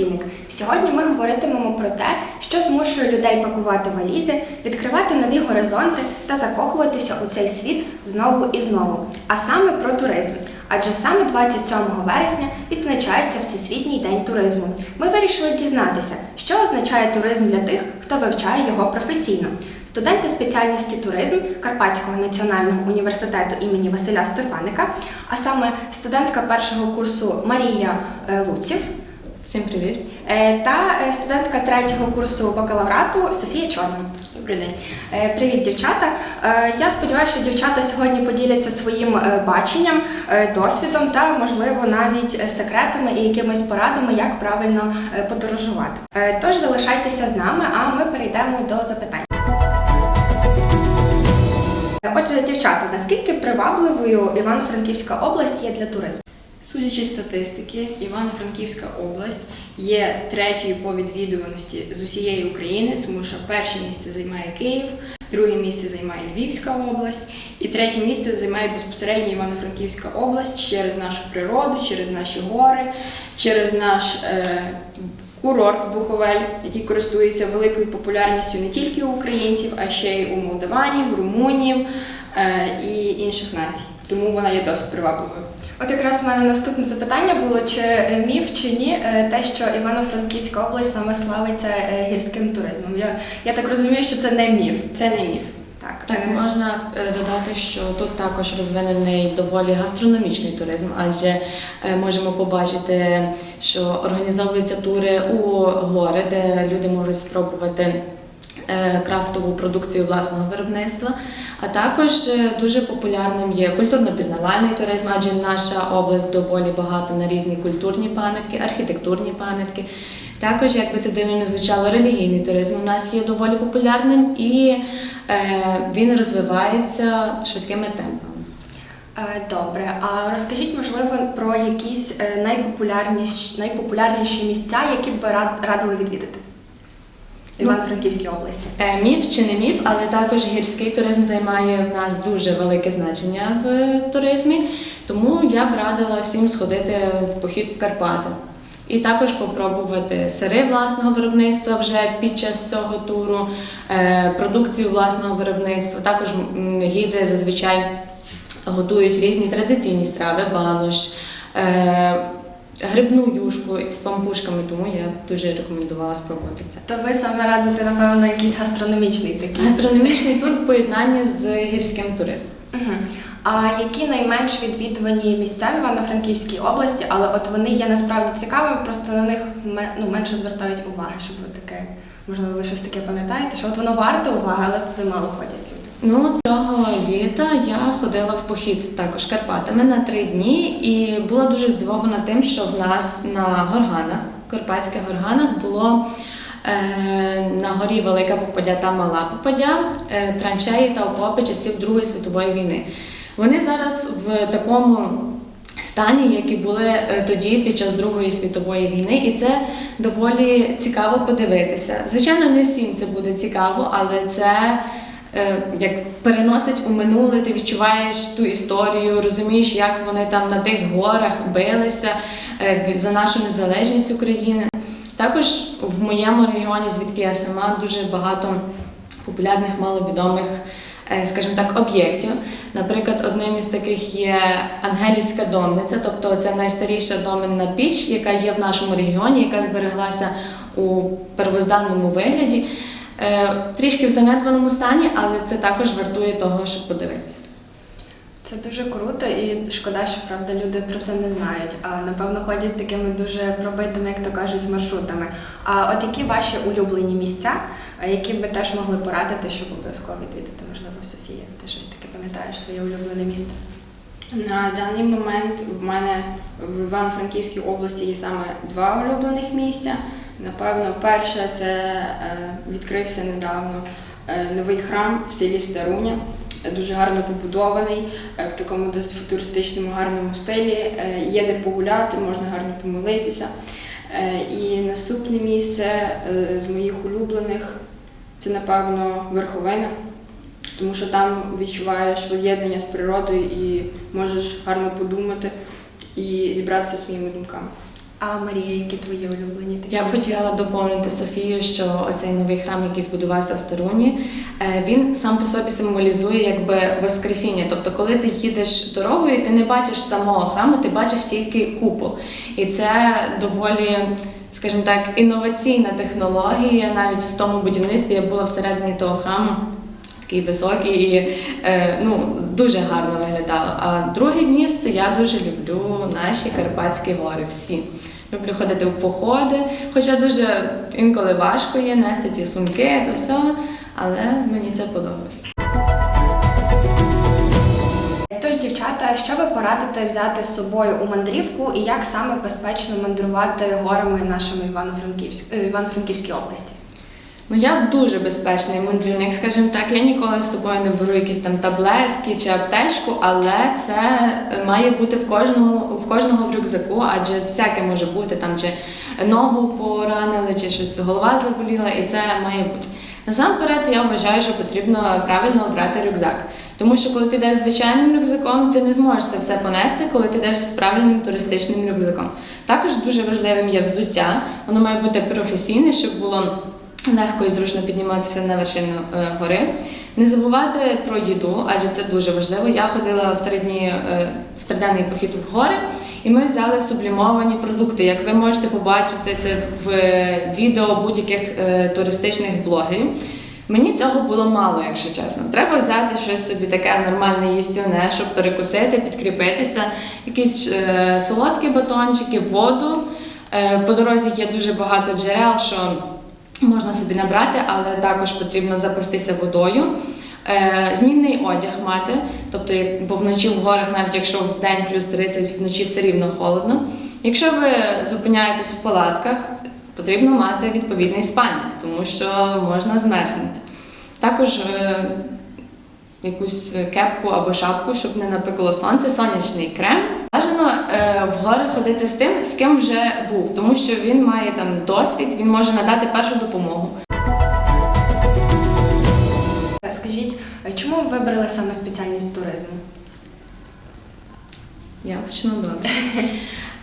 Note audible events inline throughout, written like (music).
Цінник. Сьогодні ми говоритимемо про те, що змушує людей пакувати валізи, відкривати нові горизонти та закохуватися у цей світ знову і знову. А саме про туризм. Адже саме 27 вересня відзначається Всесвітній день туризму. Ми вирішили дізнатися, що означає туризм для тих, хто вивчає його професійно. Студенти спеціальності туризм Карпатського національного університету імені Василя Стефаника, а саме студентка першого курсу Марія е, Луців Всім привіт! е, та е, студентка третього курсу бакалаврату Софія Чорна. Добрий день. Е, Привіт, дівчата. Я сподіваюся, що дівчата сьогодні поділяться своїм баченням, досвідом та, можливо, навіть секретами і якимись порадами, як правильно подорожувати. Тож залишайтеся з нами, а ми перейдемо до запитань. Отже, дівчата, наскільки привабливою Івано-Франківська область є для туризму? Судячи з статистики, Івано-Франківська область є третьою по відвідуваності з усієї України, тому що перше місце займає Київ, друге місце займає Львівська область, і третє місце займає безпосередньо Івано-Франківська область через нашу природу, через наші гори, через наш е, курорт Буховель, який користується великою популярністю не тільки у українців, а ще й у молдаванів, румунів е, і інших націй. Тому вона є досить привабливою. От якраз у мене наступне запитання було: чи е, міф чи ні, е, те, що Івано-Франківська область саме славиться е, гірським туризмом. Я, я так розумію, що це не міф. Це не міф. Так, Так, можна додати, що тут також розвинений доволі гастрономічний туризм, адже можемо побачити, що організовуються тури у гори, де люди можуть спробувати крафтову продукцію власного виробництва. А також е, дуже популярним є культурно-пізнавальний туризм, адже наша область доволі багата на різні культурні пам'ятки, архітектурні пам'ятки. Також, як би це дивно не звучало, релігійний туризм у нас є доволі популярним і е, він розвивається швидкими темпами. е, Добре, а розкажіть, можливо, про якісь е, найпопулярніші, найпопулярніші місця, які б ви радили відвідати Івано-Франківській області. Е, Міф чи не міф, але також гірський туризм займає в нас дуже велике значення в туризмі, тому я б радила всім сходити в похід в Карпати. І також попробувати сири власного виробництва вже під час цього туру, е, продукцію власного виробництва. Також гіди зазвичай готують різні традиційні страви, банош, е, грибну юшку з пампушками, тому я дуже рекомендувала спробувати це. То ви саме радите, напевно, якийсь гастрономічний такий. Гастрономічний тур в поєднанні з гірським туризмом. Угу. А які найменш відвідувані місця в Івано-Франківській області, але от вони є насправді цікавими, просто на них ну, менше звертають уваги, щоб ви таке, можливо, ви щось таке пам'ятаєте, що от воно варте уваги, але туди мало ходять. Ну, цього літа я ходила в похід також Карпатами на три дні і була дуже здивована тим, що в нас на горганах, Карпатських горганах, було е, на горі Велика Попадя та Мала Попадя, е, траншеї та окопи часів Другої світової війни. Вони зараз в такому стані, які були е, тоді під час Другої світової війни, і це доволі цікаво подивитися. Звичайно, не всім це буде цікаво, але це як переносить у минуле, ти відчуваєш ту історію, розумієш, як вони там на тих горах билися е, за нашу незалежність України. Також в моєму регіоні, звідки я сама, дуже багато популярних, маловідомих, е, скажімо так, об'єктів. Наприклад, одним із таких є Ангелівська домниця, тобто це найстаріша доменна піч, яка є в нашому регіоні, яка збереглася у первозданному вигляді. Е, Трішки в занедбаному стані, але це також вартує того, щоб подивитися. Це дуже круто і шкода, що правда люди про це не знають. А напевно ходять такими дуже пробитими, як то кажуть, маршрутами. А от які ваші улюблені місця, е, які б ви теж могли порадити, щоб обов'язково відвідати, можливо, Софія? Ти щось таке пам'ятаєш своє улюблене місце? На даний момент в мене в Івано-Франківській області є саме два улюблених місця. Напевно, перше це е, відкрився недавно е, новий храм в селі Старуня. Дуже гарно побудований, е, в такому досить футуристичному гарному стилі. Є де погуляти, можна гарно помолитися. І наступне місце з моїх улюблених це, напевно, верховина тому що там відчуваєш воз'єднання з природою і можеш гарно подумати і зібратися своїми думками. А Марія, які твої улюблені такі? Я б хотіла доповнити Софію, що оцей новий храм, який збудувався в Старуні, е, він сам по собі символізує якби Воскресіння. Тобто, коли ти їдеш дорогою, ти не бачиш самого храму, ти бачиш тільки купол. І це доволі, скажімо так, інноваційна технологія. Навіть в тому будівництві я була всередині того храму. Такий високий і е, ну, дуже гарно виглядало. А друге місце я дуже люблю наші Карпатські гори. Всі. Люблю ходити в походи, хоча дуже інколи важко є нести ті сумки, то все, але мені це подобається. Тож, дівчата, що ви порадите взяти з собою у мандрівку і як саме безпечно мандрувати горами Івано-Франківськ... е, Івано-Франківській області? Ну я дуже безпечний мандрівник, скажімо так. Я ніколи з собою не беру якісь там таблетки чи аптечку, але це е, має бути в кожному в кожного в рюкзаку, адже всяке може бути там, чи ногу поранили, чи щось голова заболіла, і це має бути. Насамперед, я вважаю, що потрібно правильно обрати рюкзак. Тому що коли ти йдеш звичайним рюкзаком, ти не зможеш це все понести, коли ти йдеш з правильним туристичним рюкзаком. Також дуже важливим є взуття. Воно має бути професійне, щоб було легко і зручно підніматися на вершину е, гори. Не забувати про їду, адже це дуже важливо. Я ходила в три дні е, в триденний похід в гори, і ми взяли сублімовані продукти. Як ви можете побачити це в е, відео будь-яких туристичних блогерів. Мені цього було мало, якщо чесно. Треба взяти щось собі таке нормальне їстівне, щоб перекусити, підкріпитися, якісь е, солодкі батончики, воду. Е, по дорозі є дуже багато джерел, що можна собі набрати, але також потрібно запастися водою. Е, Змінний одяг мати, тобто, бо вночі в горах, навіть якщо в день плюс 30, вночі все рівно холодно. Якщо ви зупиняєтесь в палатках, потрібно мати відповідний спальник, тому що можна змерзнути. Також е, якусь кепку або шапку, щоб не напекло сонце, сонячний крем. Бажано е, в гори ходити з тим, з ким вже був, тому що він має там досвід, він може надати першу допомогу. Скажіть, е, чому ви вибрали саме спеціальність туризму? Я почну добре.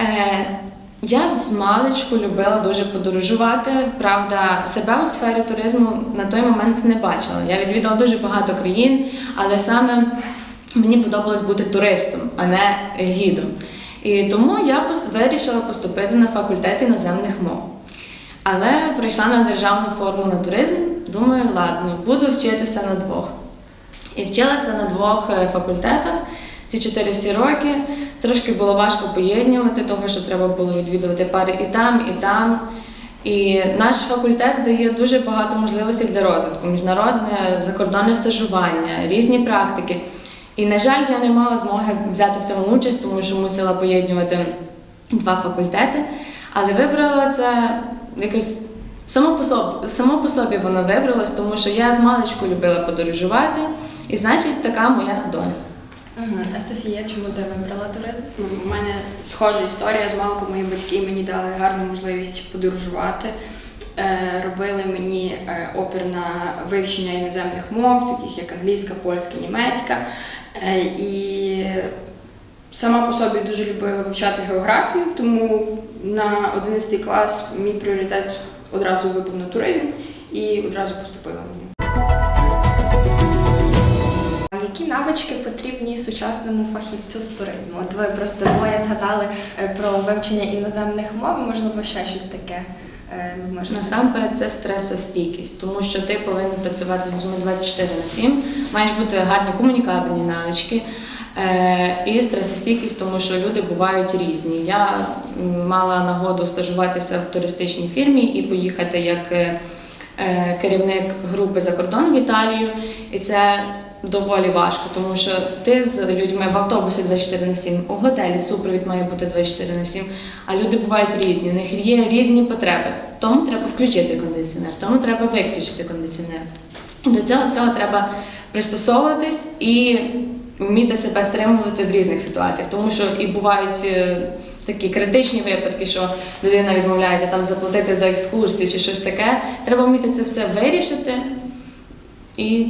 Е, я з маличку любила дуже подорожувати. Правда, себе у сфері туризму на той момент не бачила. Я відвідала дуже багато країн, але саме мені подобалось бути туристом, а не гідом. І тому я вирішила поступити на факультет іноземних мов. Але прийшла на державну форму на туризм. Думаю, ладно, буду вчитися на двох. І вчилася на двох е, факультетах ці чотири всі роки. Трошки було важко поєднувати, того що треба було відвідувати пари і там, і там. І наш факультет дає дуже багато можливостей для розвитку, міжнародне закордонне стажування, різні практики. І, на жаль, я не мала змоги взяти в цьому участь, тому що мусила поєднувати два факультети. Але вибрала це якось само по собі, само по собі воно вибралось, тому що я з маличку любила подорожувати, і значить така моя доля. А Софія, чому ти вибрала туризм? Ну, У мене схожа історія з малку. Мої батьки мені дали гарну можливість подорожувати. Е, Робили мені е, опір на вивчення іноземних мов, таких як англійська, польська, німецька. Е, І сама по собі дуже любила вивчати географію, тому на 11 клас мій пріоритет одразу випав на туризм і одразу поступила нього. Які навички потрібні сучасному фахівцю з туризму? От ви просто двоє згадали е, про вивчення іноземних мов, можливо, ще щось таке. Насамперед це стресостійкість, тому що ти повинен працювати з людьми 24 на 7, маєш бути гарні комунікабельні навички е, і стресостійкість, тому що люди бувають різні. Я мала нагоду стажуватися в туристичній фірмі і поїхати як е, е, керівник групи за кордон в Італію, і це доволі важко, тому що ти з людьми в автобусі 24 на 7, у готелі супровід має бути 24 на 7, а люди бувають різні, в них є різні потреби. Тому треба включити кондиціонер, тому треба виключити кондиціонер. До цього всього треба пристосовуватись і вміти себе стримувати в різних ситуаціях, тому що і бувають. е, Такі критичні випадки, що людина відмовляється там заплатити за екскурсію чи щось таке. Треба вміти це все вирішити і.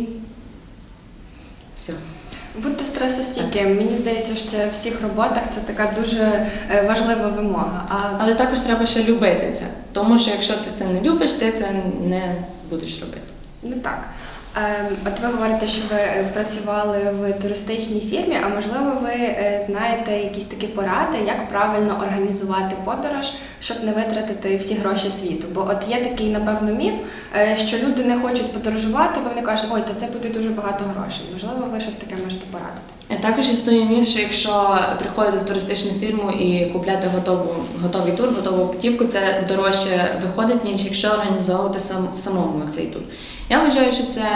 Бути стресостійким. Мені здається, що в всіх роботах це така дуже е, важлива вимога. А Але також треба ще любити це, тому що якщо ти це не любиш, ти це не будеш робити. Ну так. Ем, От ви говорите, що ви е, працювали в туристичній фірмі, а можливо, ви е, знаєте якісь такі поради, як правильно організувати подорож, щоб не витратити всі гроші світу. Бо от є такий, напевно, міф, е, що люди не хочуть подорожувати, бо вони кажуть, ой, та це буде дуже багато грошей. Можливо, ви щось таке можете порадити. Також існує міф, що якщо приходити в туристичну фірму і купляти готову, готовий тур, готову путівку, це дорожче виходить, ніж якщо організовувати сам, самому цей тур. Я вважаю, що це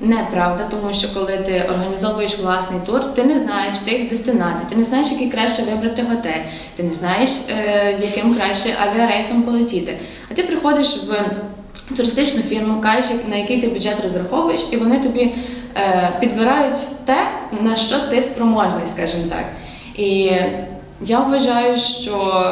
неправда, тому що коли ти організовуєш власний тур, ти не знаєш тих дестинацій, ти не знаєш, який краще вибрати готель, ти не знаєш, е, яким краще авіарейсом полетіти. А ти приходиш в туристичну фірму, кажеш, на який ти бюджет розраховуєш, і вони тобі е, підбирають те, на що ти спроможний, скажімо так. І я вважаю, що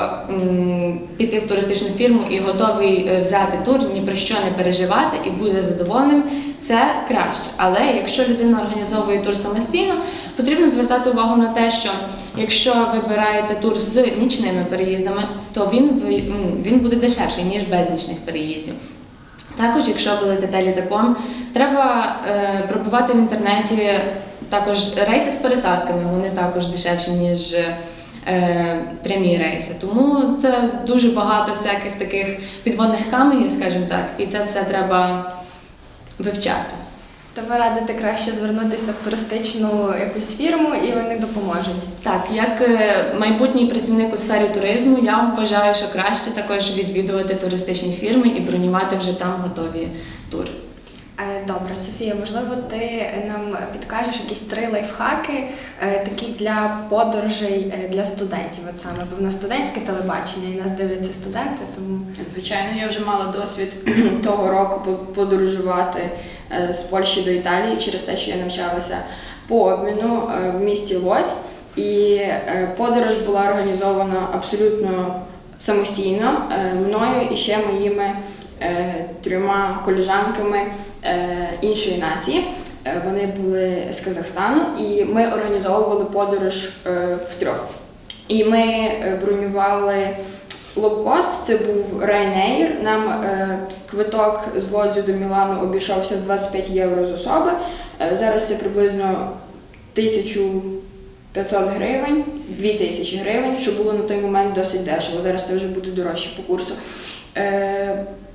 піти в туристичну фірму і готовий е, взяти тур, ні про що не переживати і буде задоволеним, це краще. Але якщо людина організовує тур самостійно, потрібно звертати увагу на те, що якщо вибираєте тур з нічними переїздами, то він, він буде дешевший, ніж без нічних переїздів. Також, якщо ви летите літаком, треба е, пробувати в інтернеті також рейси з пересадками, вони також дешевші, ніж прямі рейси. Тому це дуже багато всяких таких підводних каменів, скажімо так, і це все треба вивчати. То ви радите краще звернутися в туристичну якусь фірму і вони допоможуть. Так, як е, майбутній працівник у сфері туризму, я вважаю, що краще також відвідувати туристичні фірми і бронювати вже там готові тури. Добре, Софія, можливо, ти нам підкажеш якісь три лайфхаки, е, такі для подорожей е, для студентів. От саме, бо в нас студентське телебачення і нас дивляться студенти, тому Звичайно, я вже мала досвід (clears throat) того року по- подорожувати е, з Польщі до Італії через те, що я навчалася по обміну в місті Лодзь. І подорож була організована абсолютно самостійно мною і ще моїми трьома коліжанками іншої нації. Е, Вони були з Казахстану, і ми організовували подорож е, втрьох. І ми е, бронювали лоукост, це був Ryanair. Нам е, квиток з Лодзю до Мілану обійшовся в 25 євро з особи. Е, зараз це приблизно 1500 гривень, 2000 гривень, що було на той момент досить дешево. Зараз це вже буде дорожче по курсу.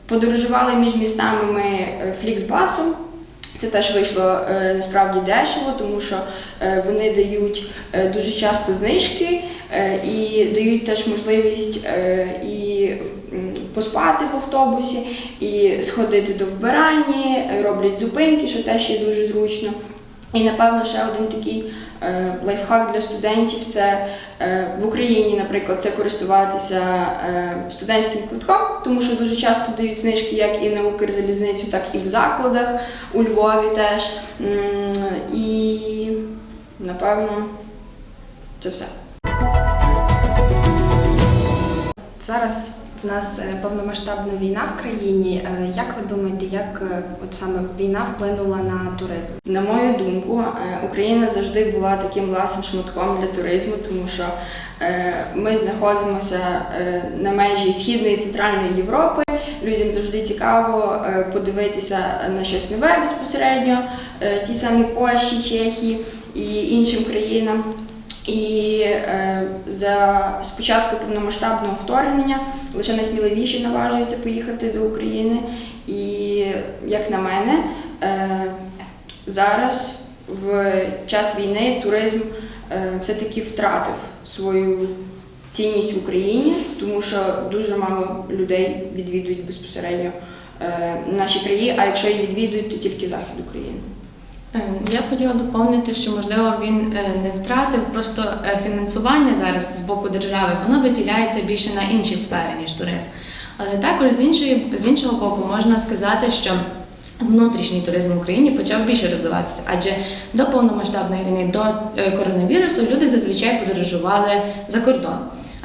Подорожували між містами ми е, Фліксбасом. Це теж вийшло е, насправді дешево, тому що е, вони дають дуже часто знижки і дають теж можливість і поспати в автобусі, і сходити до вбиральні, роблять зупинки, що теж є дуже зручно. І напевно ще один такий е, лайфхак для студентів це е, в Україні, наприклад, це користуватися е, студентським квитком, тому що дуже часто дають знижки як і на Укрзалізницю, так і в закладах у Львові теж. І напевно це все. зараз в нас е, повномасштабна війна в країні. Е, Як ви думаєте, як е, от саме війна вплинула на туризм? На мою думку, Україна завжди була таким ласим шматком для туризму, тому що ми знаходимося на межі Східної і Центральної Європи. Людям завжди цікаво подивитися на щось нове безпосередньо, ті самі Польщі, Чехії і іншим країнам. І е, за спочатку повномасштабного вторгнення лише найсміливіші наважуються поїхати до України. І як на мене, е, зараз в час війни туризм е, все-таки втратив свою цінність в Україні, тому що дуже мало людей відвідують безпосередньо е, наші краї, а якщо і відвідують, то тільки захід України. Е, Я б хотіла доповнити, що можливо він е, не втратив просто е, фінансування зараз з боку держави, воно виділяється більше на інші сфери, ніж туризм. Але також з іншої з іншого боку можна сказати, що внутрішній туризм в Україні почав більше розвиватися, адже до повномасштабної війни, до е, коронавірусу люди зазвичай подорожували за кордон.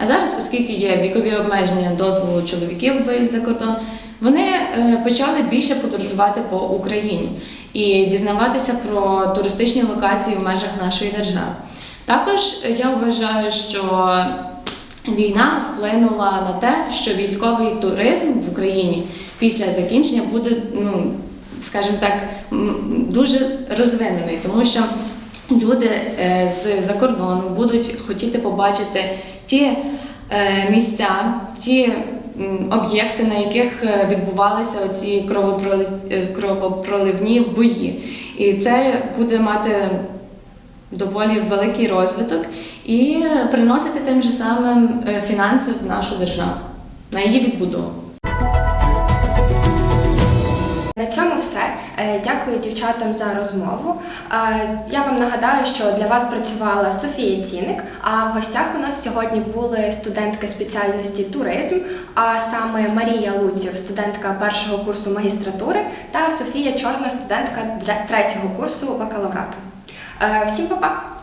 А зараз, оскільки є вікові обмеження дозволу чоловіків виїзд за кордон, вони е, почали більше подорожувати по Україні. і дізнаватися про туристичні локації в межах нашої держави. Також я вважаю, що війна вплинула на те, що військовий туризм в Україні після закінчення буде, ну скажімо так, дуже розвинений, тому що люди е, з-за кордону будуть хотіти побачити ті е, місця, ті об'єкти, на яких е, відбувалися ці кровопроливні бої. І це буде мати доволі великий розвиток і приносити тим же самим е, фінанси в нашу державу на її відбудову. На цьому все. Е, Дякую дівчатам за розмову. Е, Я вам нагадаю, що для вас працювала Софія Ціник, а в гостях у нас сьогодні були студентки спеціальності туризм, а саме Марія Луців, студентка першого курсу магістратури, та Софія Чорна, студентка третього курсу бакалаврату. Е, Всім па-па!